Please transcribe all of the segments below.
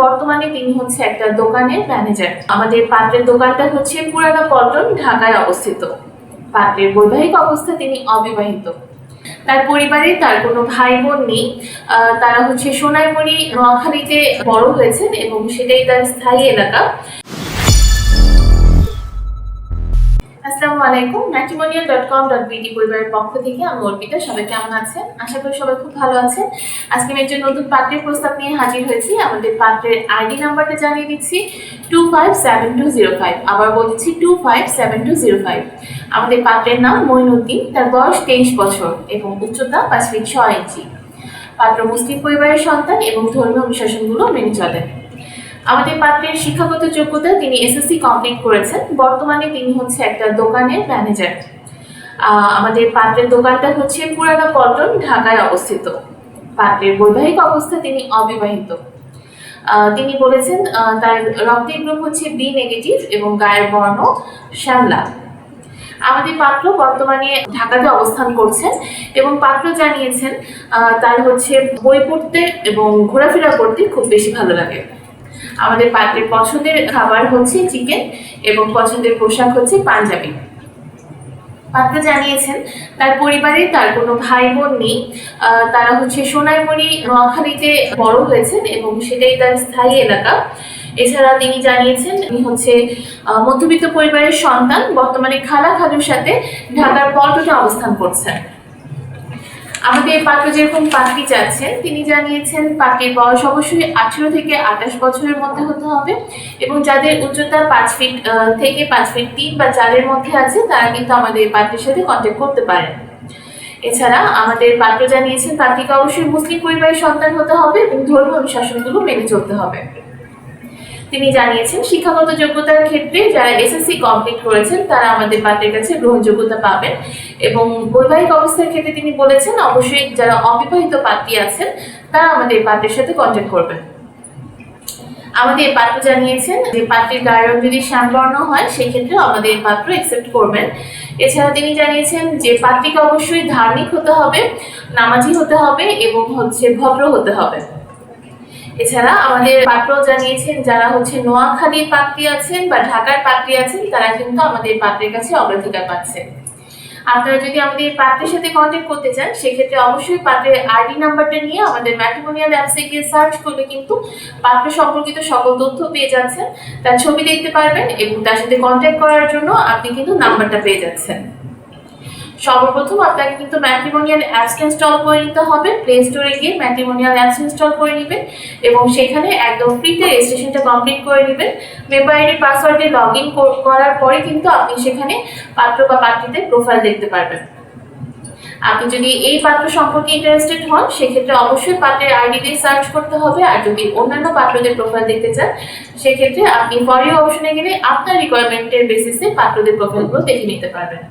বর্তমানে তিনি হচ্ছে একটা দোকানের ম্যানেজার আমাদের পাত্রের দোকানটা হচ্ছে পুরানো পল্টন, ঢাকায় অবস্থিত। পাত্রের বৈবাহিক অবস্থা তিনি অবিবাহিত। তার পরিবারে তার কোনো ভাই বোন নেই তারা হচ্ছে সোনাইমুড়ি, নোয়াখালীতে বড় হয়েছেন এবং সেটাই তার স্থায়ী এলাকা। আসসালামু আলাইকুম matrimonial dot com dot BD পরিবারের পক্ষ থেকে আমি অর্পিতা, সবাই কেমন আছেন? আশা করি সবাই খুব ভালো আছেন। আজকে আমি একজন নতুন পাত্রের প্রস্তাব নিয়ে হাজির হয়েছি। আমাদের পাত্রের আইডি নাম্বারটা জানিয়ে দিচ্ছি two five seven two zero five আবার বলছি two five seven two zero five আমাদের পাত্রের নাম মঈনুদ্দিন তার বয়স তেইশ বছর এবং উচ্চতা পাঁচ ফিট ছয় ইঞ্চি। পাত্র মুসলিম পরিবারের সন্তান এবং ধর্মীয় অনুশাসনগুলো মেনে চলেন। আমাদের পাত্রের শিক্ষাগত যোগ্যতা তিনি এসএসসি কমপ্লিট করেছেন। বর্তমানে তিনি হচ্ছে একটা দোকানের ম্যানেজার আমাদের পাত্রের দোকানটা হচ্ছে পুরানা পল্টন, ঢাকায় অবস্থিত। পাত্রের বৈবাহিক অবস্থা তিনি অবিবাহিত। তিনি বলেছেন তার রক্তের গ্রুপ হচ্ছে বি নেগেটিভ এবং গায়ের বর্ণ শ্যামলা। আমাদের পাত্র বর্তমানে ঢাকাতে অবস্থান করছেন এবং পাত্র জানিয়েছেন তার হচ্ছে বই পড়তে এবং ঘোরাফেরা করতে খুব বেশি ভালো লাগে। আমাদের পাত্রের পছন্দের খাবার হচ্ছে চিকেন এবং পছন্দের পোশাক হচ্ছে পাঞ্জাবি। পাত্র জানিয়েছেন, তার পরিবারে তার কোনো ভাই বোন নেই তারা হচ্ছে সোনাইমুড়ি নোয়াখালীতে বড় হয়েছেন এবং সেটাই তার স্থায়ী এলাকা। এছাড়া তিনি জানিয়েছেন, তিনি হচ্ছে মধ্যবিত্ত পরিবারের সন্তান, বর্তমানে খালা খালুর সাথে ঢাকার পল্টনে অবস্থান করছেন। আমাদের পাত্র যেরকম পাত্রী চাচ্ছেন তিনি জানিয়েছেন পাখির বয়স অবশ্যই আঠেরো থেকে আঠাশ বছরের মধ্যে হতে হবে এবং যাদের উচ্চতা পাঁচ ফিট থেকে পাঁচ ফিট তিন বা চারের মধ্যে আছে, তারা কিন্তু আমাদের পাত্রের সাথে কন্ট্যাক্ট করতে পারেন। এছাড়া আমাদের পাত্র জানিয়েছেন পাত্রীকে অবশ্যই মুসলিম পরিবারের সন্তান হতে হবে এবং ধর্মীয় অনুশাসনগুলো মেনে চলতে হবে। তিনি জানিয়েছেন, শিক্ষাগত যোগ্যতার ক্ষেত্রে যারা এসএসসি কমপ্লিট করেছেন, তারা আমাদের পাত্রের কাছে গ্রহণযোগ্যতা পাবেন। এবং বৈবাহিক অবস্থার ক্ষেত্রে তিনি বলেছেন, অবশ্যই যারা অবিবাহিত পাত্রী আছেন, তারা আমাদের পাত্রের সাথে কন্ট্যাক্ট করবেন। আমাদের পাত্র জানিয়েছেন যে পাত্রের গায়ের যদি শ্যামবর্ণ হয় সেক্ষেত্রে আমাদের পাত্র অ্যাকসেপ্ট করবেন। এছাড়া তিনি জানিয়েছেন যে পাত্রীকে অবশ্যই ধার্মিক হতে হবে, নামাজি হতে হবে এবং হচ্ছে ভদ্র হতে হবে। এছাড়া আমাদের পাত্র জানিয়েছেন যারা হচ্ছে নোয়াখালীর পাত্রী আছেন বা ঢাকার পাত্রী আছেন, তারা কিন্তু আমাদের পাত্রের কাছে অগ্রাধিকার পাচ্ছেন। আপনারা যদি আমাদের পাত্রের সাথে কন্ট্যাক্ট করতে চান, সেক্ষেত্রে অবশ্যই পাত্রের আইডি নাম্বারটা নিয়ে আমাদের ম্যাট্রিমোনিয়াল অ্যাপসে গিয়ে সার্চ করলে কিন্তু পাত্র সম্পর্কিত সকল তথ্য পেয়ে যাচ্ছেন। তার ছবি দেখতে পারবেন এবং তার সাথে কন্ট্যাক্ট করার জন্য আপনি কিন্তু নাম্বারটা পেয়ে যাচ্ছেন। সর্বপ্রথম আপনাকে কিন্তু ম্যাট্রিমোনিয়াল অ্যাপস ইনস্টল করে নিতে হবে প্লে স্টোরে গিয়ে ম্যাট্রিমোনিয়াল অ্যাপস ইনস্টল করে নেবেন এবং সেখানে একদম ফ্রিতে রেজিস্ট্রেশনটা কমপ্লিট করে নেবেন। মেম্বার আইডি পাসওয়ার্ডে লগ ইন করার পরে কিন্তু আপনি সেখানে পাত্র বা পাত্রীদের প্রোফাইল দেখতে পারবেন। আপনি যদি এই পাত্র সম্পর্কে ইন্টারেস্টেড হন, সেক্ষেত্রে অবশ্যই পাত্রের আইডি দিয়ে সার্চ করতে হবে আর যদি অন্যান্য পাত্রদের প্রোফাইল দেখতে চান, সেক্ষেত্রে আপনি ফর ইউ অপশনে গেলে আপনার রিকোয়ারমেন্টের বেসিসে পাত্রদের প্রোফাইলগুলো দেখে নিতে পারবেন।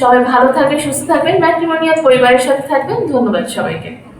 সবাই ভালো থাকবেন সুস্থ থাকবেন। ম্যাট্রিমোনিয়াল পরিবারের সাথে থাকবেন। ধন্যবাদ সবাইকে।